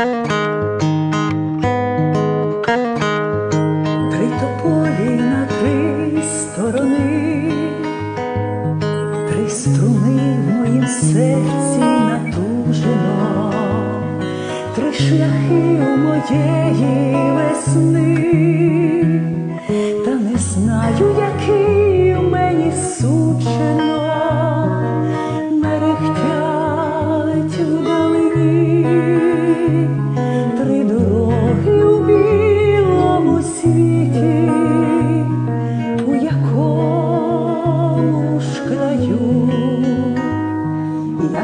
Три тополі на три сторони, три струни в моїм серці натужено, три шляхи у моєї весни,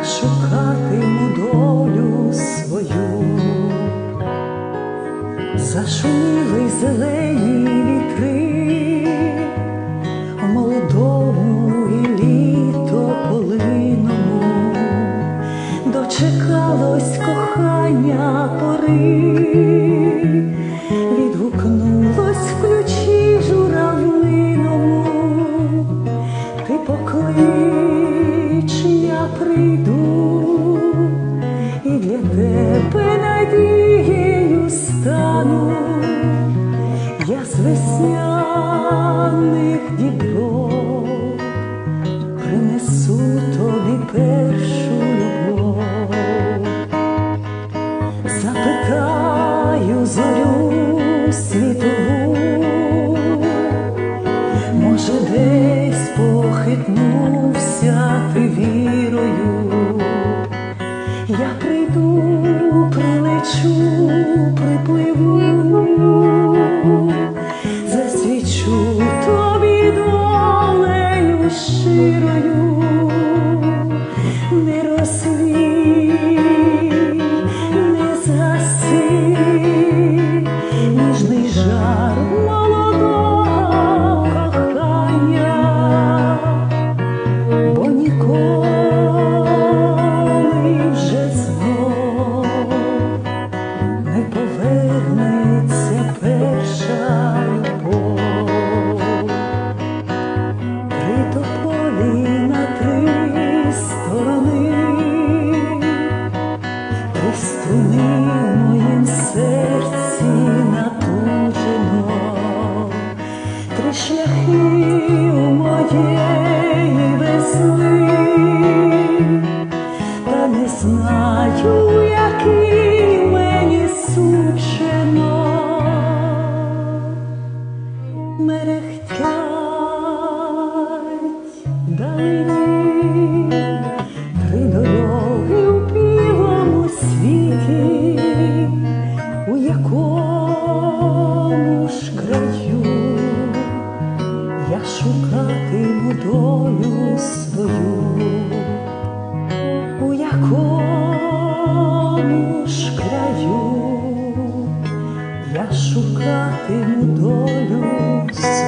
шукатиму долю свою. Зашуміли зелені вітри, у молодому і літо полиному, дочекалось кохання пори, і струни в моїм серці натужено, три шляхи у моєї весни, та не знаю, який мені сучено. Мерехтять далині я шукатиму долю свою.